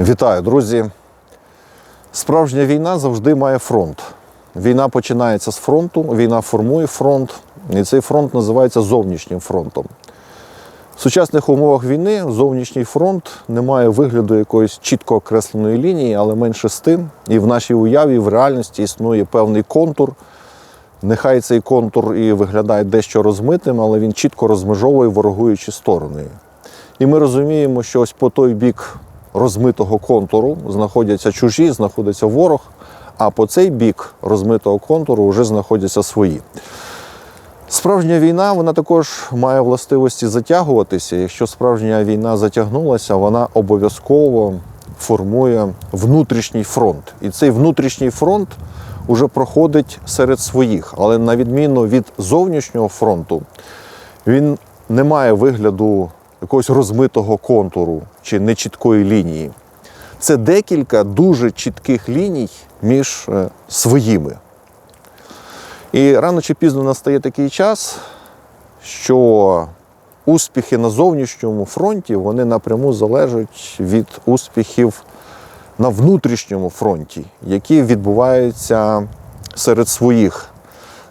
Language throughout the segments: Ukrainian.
Вітаю, друзі. Справжня війна завжди має фронт. Війна починається з фронту, війна формує фронт, і цей фронт називається зовнішнім фронтом. В сучасних умовах війни зовнішній фронт не має вигляду якоїсь чітко окресленої лінії, але менше з тим. І в нашій уяві, в реальності існує певний контур. Нехай цей контур і виглядає дещо розмитим, але він чітко розмежовує ворогуючі сторони. І ми розуміємо, що ось по той бік розмитого контуру знаходяться чужі, знаходиться ворог, а по цей бік розмитого контуру вже знаходяться свої. Справжня війна вона також має властивості затягуватися. Якщо справжня війна затягнулася, вона обов'язково формує внутрішній фронт. І цей внутрішній фронт уже проходить серед своїх, але на відміну від зовнішнього фронту, він не має вигляду якогось розмитого контуру чи нечіткої лінії. Це декілька дуже чітких ліній між е, своїми. І рано чи пізно настає такий час, що успіхи на зовнішньому фронті вони напряму залежать від успіхів на внутрішньому фронті, які відбуваються серед своїх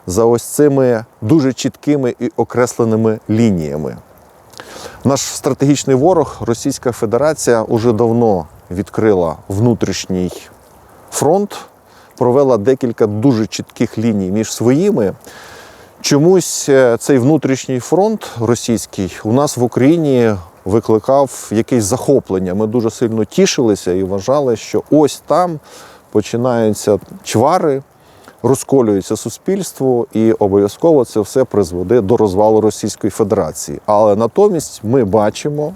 за ось цими дуже чіткими і окресленими лініями. Наш стратегічний ворог, Російська Федерація, уже давно відкрила внутрішній фронт, провела декілька дуже чітких ліній між своїми. Чомусь е, цей внутрішній фронт російський у нас в Україні викликав якесь захоплення. Ми дуже сильно тішилися і вважали, що ось там починаються чвари, розколюється суспільство, і обов'язково це все призведе до розвалу Російської Федерації. Але натомість ми бачимо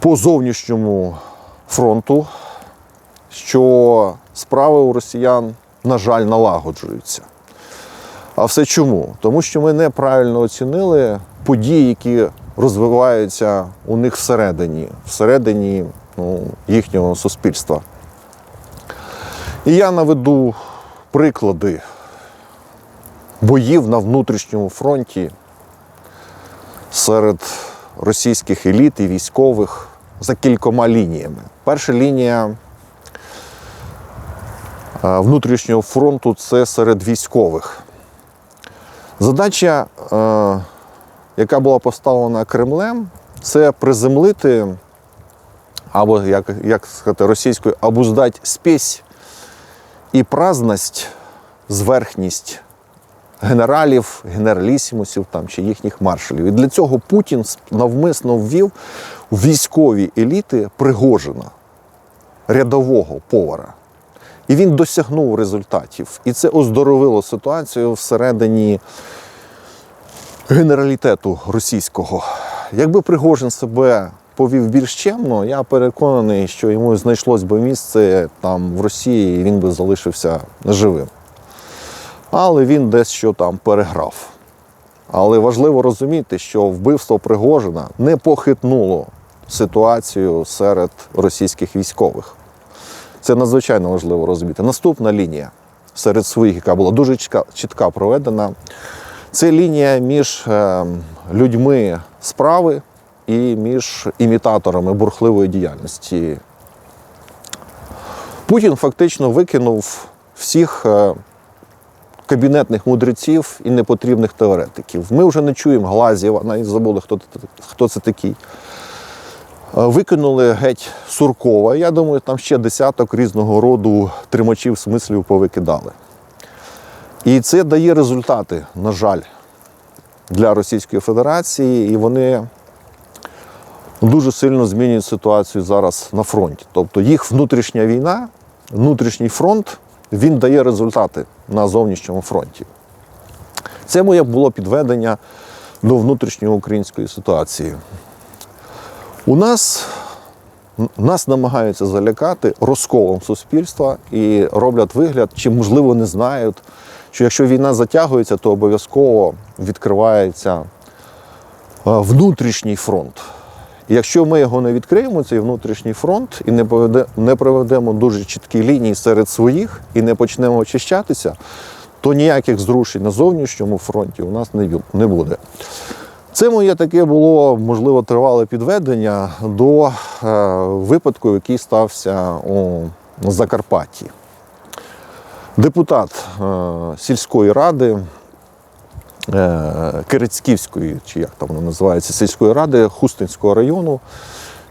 по зовнішньому фронту, що справи у росіян, на жаль, налагоджуються. А все чому? Тому що ми неправильно оцінили події, які розвиваються у них всередині, всередині ну, їхнього суспільства. І я наведу приклади боїв на внутрішньому фронті серед російських еліт і військових за кількома лініями. Перша лінія е, внутрішнього фронту це серед військових. Задача, е, яка була поставлена Кремлем, це приземлити, або, як, як сказати, російською, обуздати спесь і праздність, зверхність генералів, генералісімусів там, чи їхніх маршалів. І для цього Путін навмисно ввів у військові еліти Пригожина, рядового повара. І він досягнув результатів. І це оздоровило ситуацію всередині генералітету російського. Якби Пригожин себе повів більш чемно, я переконаний, що йому знайшлось би місце там в Росії, і він би залишився живим. Але він десь що там переграв. Але важливо розуміти, що вбивство Пригожина не похитнуло ситуацію серед російських військових. Це надзвичайно важливо розуміти. Наступна лінія серед своїх, яка була дуже чітка, проведена, це лінія між е, людьми справи і між імітаторами бурхливої діяльності. Путін фактично викинув всіх е, кабінетних мудреців і непотрібних теоретиків. Ми вже не чуємо Глазєва, навіть забули, хто, хто це такий. Е, Викинули геть Суркова. Я думаю, там ще десяток різного роду тримачів смислів повикидали. І це дає результати, на жаль, для Російської Федерації, і вони дуже сильно змінюють ситуацію зараз на фронті. Тобто їх внутрішня війна, внутрішній фронт, він дає результати на зовнішньому фронті. Це моє було підведення до внутрішньої української ситуації. У нас нас намагаються залякати розколом суспільства і роблять вигляд, чи можливо не знають, що якщо війна затягується, то обов'язково відкривається е, внутрішній фронт. Якщо ми його не відкриємо, цей внутрішній фронт, і не поведе, не проведемо дуже чіткі лінії серед своїх і не почнемо очищатися, то ніяких зрушень на зовнішньому фронті у нас не буде. Це моє таке було, можливо, тривале підведення до е, випадку, який стався у Закарпатті. Депутат е, сільської ради Кирицьківської, чи як там воно називається, сільської ради Хустинського району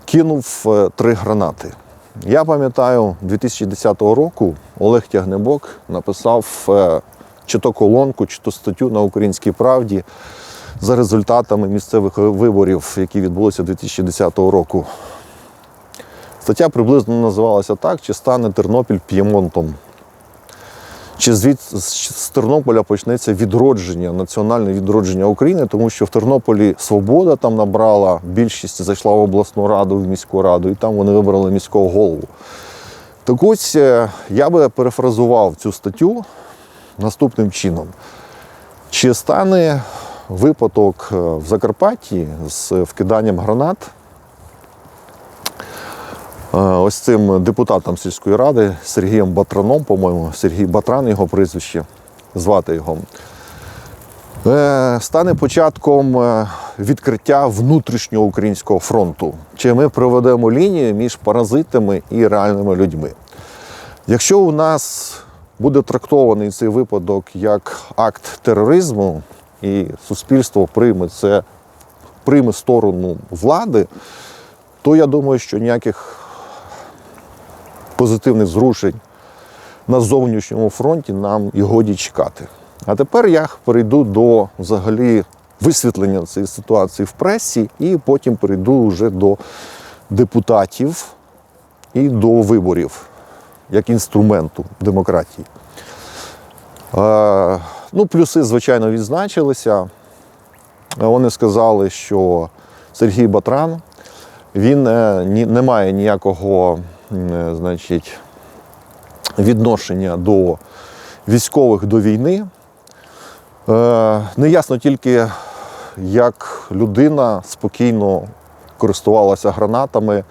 кинув е, три гранати. Я пам'ятаю, 2010 року Олег Тягнебок написав е, чи то колонку, чи то статтю на Українській правді за результатами місцевих виборів, які відбулися 2010 року. Стаття приблизно називалася так: чи стане Тернопіль П'ємонтом. Чи звід з Тернополя почнеться відродження, національне відродження України, тому що в Тернополі свобода там набрала більшість, зайшла в обласну раду, в міську раду, і там вони вибрали міського голову. Так ось е, я би перефразував цю статтю наступним чином: чи стане випадок е, в Закарпатті з вкиданням гранат ось цим депутатом сільської ради Сергієм Батраном, по-моєму, Сергій Батран, його прізвище, звати його, е, стане початком е, відкриття внутрішнього українського фронту. Чи ми проведемо лінію між паразитами і реальними людьми? Якщо у нас буде трактований цей випадок як акт тероризму, і суспільство прийме це, прийме сторону влади, то я думаю, що ніяких позитивних зрушень на зовнішньому фронті нам і годі чекати. А тепер я перейду до взагалі висвітлення цієї ситуації в пресі, і потім перейду вже до депутатів і до виборів як інструменту демократії. Е, Ну, плюси, звичайно, відзначилися. Вони сказали, що Сергій Батран він е, не має ніякого значить, відношення до військових до війни. Е, Неясно тільки, як людина спокійно користувалася гранатами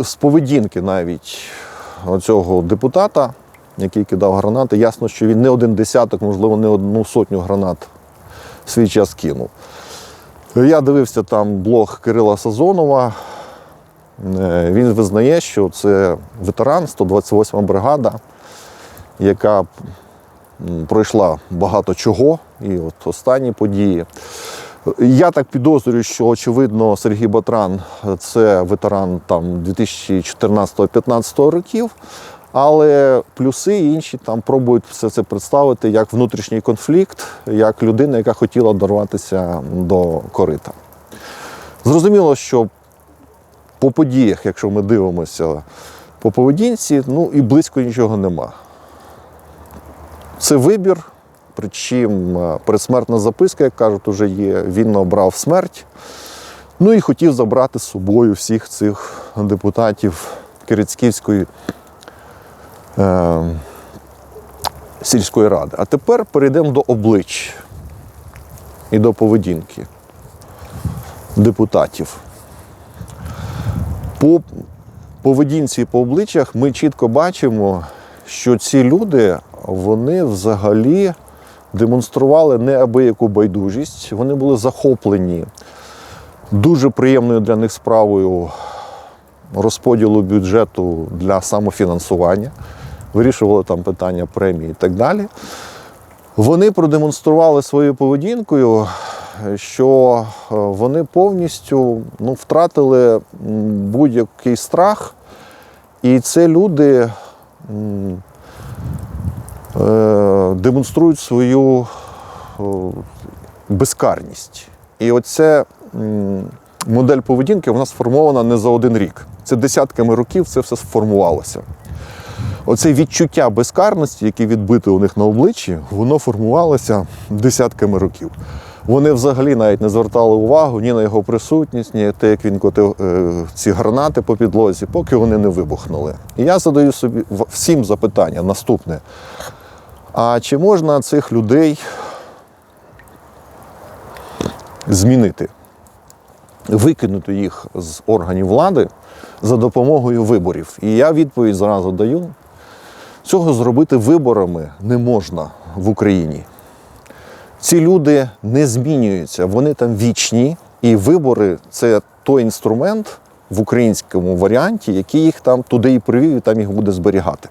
з поведінки навіть цього депутата, який кидав гранати. Ясно, що він не один десяток, можливо, не одну сотню гранат в свій час кинув. Я дивився там блог Кирила Сазонова. Е, Він визнає, що це ветеран, 128 бригада, яка пройшла багато чого, і от останні події. Я так підозрюю, що очевидно Сергій Батран це ветеран там 2014-2015 років. Але плюси інші там пробують все це представити як внутрішній конфлікт, як людина, яка хотіла дорватися до корита. Зрозуміло, що по подіях, якщо ми дивимося по поведінці, ну і близько нічого нема. Це вибір, причим е, передсмертна записка, як кажуть, уже є. Він обрав смерть. Ну і хотів забрати з собою всіх цих депутатів Кирицьківської е, сільської ради. А тепер перейдемо до облич і до поведінки депутатів. По поведінці по обличчях ми чітко бачимо, що ці люди вони взагалі демонстрували неабияку байдужість, вони були захоплені дуже приємною для них справою розподілу бюджету для самофінансування, вирішували там питання премії і так далі. Вони продемонстрували своєю поведінкою, що е, вони повністю ну, втратили будь-який страх, і це люди е, демонструють свою безкарність. І оце модель поведінки вона сформована не за один рік. Це десятками років це все сформувалося. Оце відчуття безкарності, яке відбите у них на обличчі, воно формувалося десятками років. Вони взагалі навіть не звертали увагу ні на його присутність, ні те, як він котив е, ці гранати по підлозі, поки вони не вибухнули. І я задаю собі всім запитання наступне: а чи можна цих людей змінити? викинути їх з органів влади за допомогою виборів. І я відповідь зразу даю: цього зробити виборами не можна в Україні. Ці люди не змінюються, вони там вічні, і вибори це той інструмент в українському варіанті, який їх там туди і привів, і там їх буде зберігати.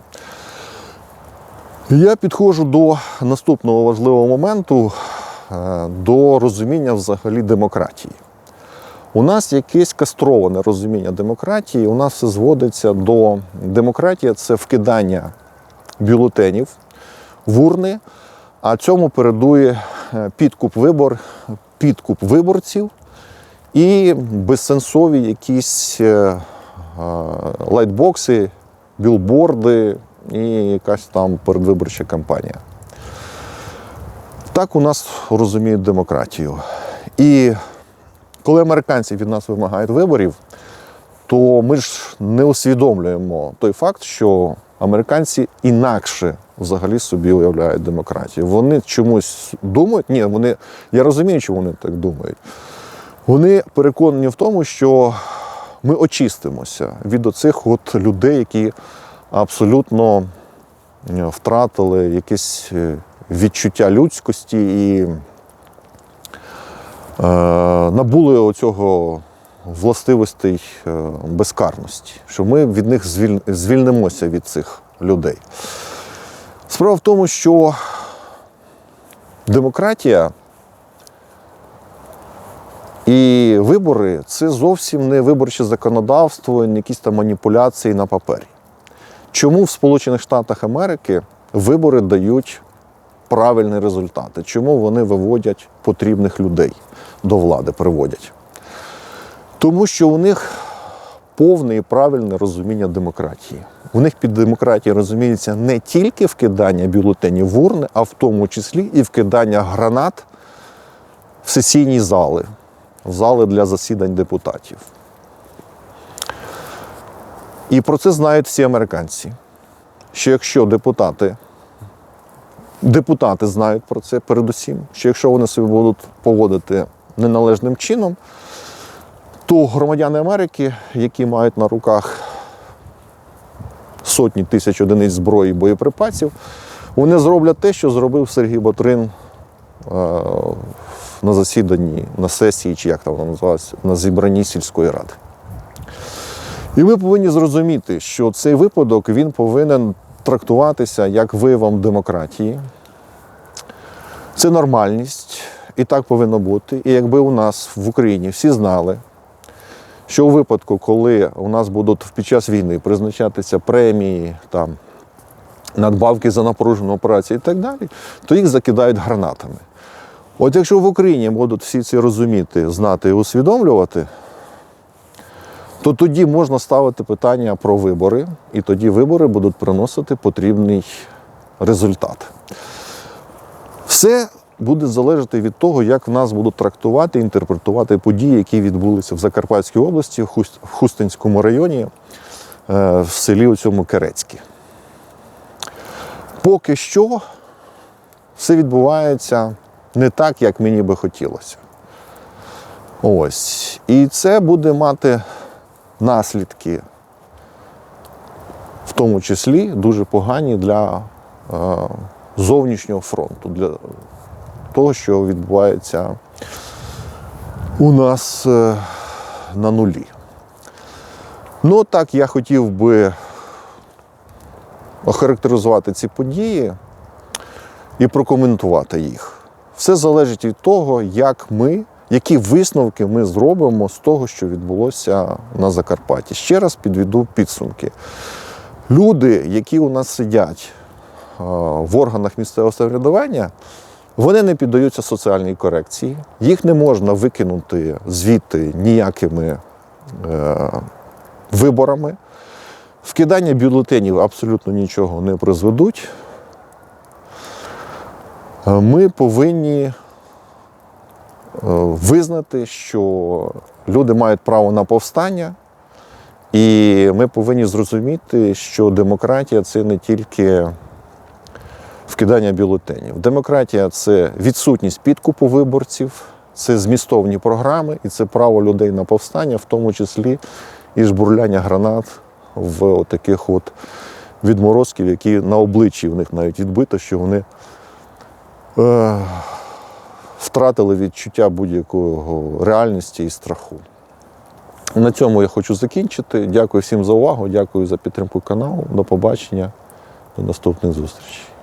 Я підходжу до наступного важливого моменту, е, до розуміння взагалі демократії. У нас якесь кастроване розуміння демократії, у нас все зводиться до демократія це вкидання бюлетенів в урни, а цьому передує підкуп вибор, підкуп виборців і безсенсові якісь е, е, лайтбокси, білборди і якась там передвиборча кампанія. Так у нас розуміють демократію. І коли американці від нас вимагають виборів, то ми ж не усвідомлюємо той факт, що американці інакше взагалі собі уявляють демократію. Вони чомусь думають, ні, вони, я розумію, чому вони так думають. Вони переконані в тому, що ми очистимося від оцих от людей, які абсолютно е, втратили якесь е, відчуття людськості і е, набули оцього властивостей е, безкарності, що ми від них звіль- звільнимося від цих людей. Справа в тому, що демократія і вибори це зовсім не виборче законодавство, не якісь там маніпуляції на папері. Чому в Сполучених Штатах Америки вибори дають правильні результати? Чому вони виводять потрібних людей до влади, приводять? Тому що у них повне і правильне розуміння демократії. У них під демократією розуміється не тільки вкидання бюлетенів в урни, а в тому числі і вкидання гранат в сесійні зали, в зали для засідань депутатів. І про це знають всі американці. Що якщо депутати, депутати знають про це передусім, що якщо вони себе будуть поводити неналежним чином, то громадяни Америки, які мають на руках сотні тисяч одиниць зброї і боєприпасів, вони зроблять те, що зробив Сергій Батрин е, на засіданні, на сесії, чи як там воно називалося, на зібранні сільської ради. І ми повинні зрозуміти, що цей випадок він повинен трактуватися як виявом демократії. Це нормальність, і так повинно бути. І якби у нас в Україні всі знали, що у випадку, коли у нас будуть під час війни призначатися премії, там, надбавки за напружену операцію і так далі, то їх закидають гранатами. От якщо в Україні будуть всі це розуміти, знати і усвідомлювати, то тоді можна ставити питання про вибори, і тоді вибори будуть приносити потрібний результат. Все буде залежати від того, як в нас будуть трактувати, інтерпретувати події, які відбулися в Закарпатській області, в Хустинському районі, е, в селі у цьому Керецьке. Поки що все відбувається не так, як мені би хотілося. Ось. І це буде мати наслідки, в тому числі дуже погані для е, зовнішнього фронту, для того, що відбувається у нас е, на нулі. Ну, так я хотів би охарактеризувати ці події і прокоментувати їх. Все залежить від того, як ми, які висновки ми зробимо з того, що відбулося на Закарпатті. Ще раз підведу підсумки. Люди, які у нас сидять е, в органах місцевого самоврядування, вони не піддаються соціальній корекції, їх не можна викинути звідти ніякими е, виборами. Вкидання бюлетенів абсолютно нічого не призведуть. Е, Ми повинні е, визнати, що люди мають право на повстання, і ми повинні зрозуміти, що демократія це не тільки вкидання бюлетенів. Демократія це відсутність підкупу виборців, це змістовні програми і це право людей на повстання, в тому числі і жбурляння гранат в таких от відморозків, які на обличчі в них навіть відбито, що вони е, втратили відчуття будь-якого реальності і страху. На цьому я хочу закінчити. Дякую всім за увагу, дякую за підтримку каналу. До побачення, до наступних зустрічей.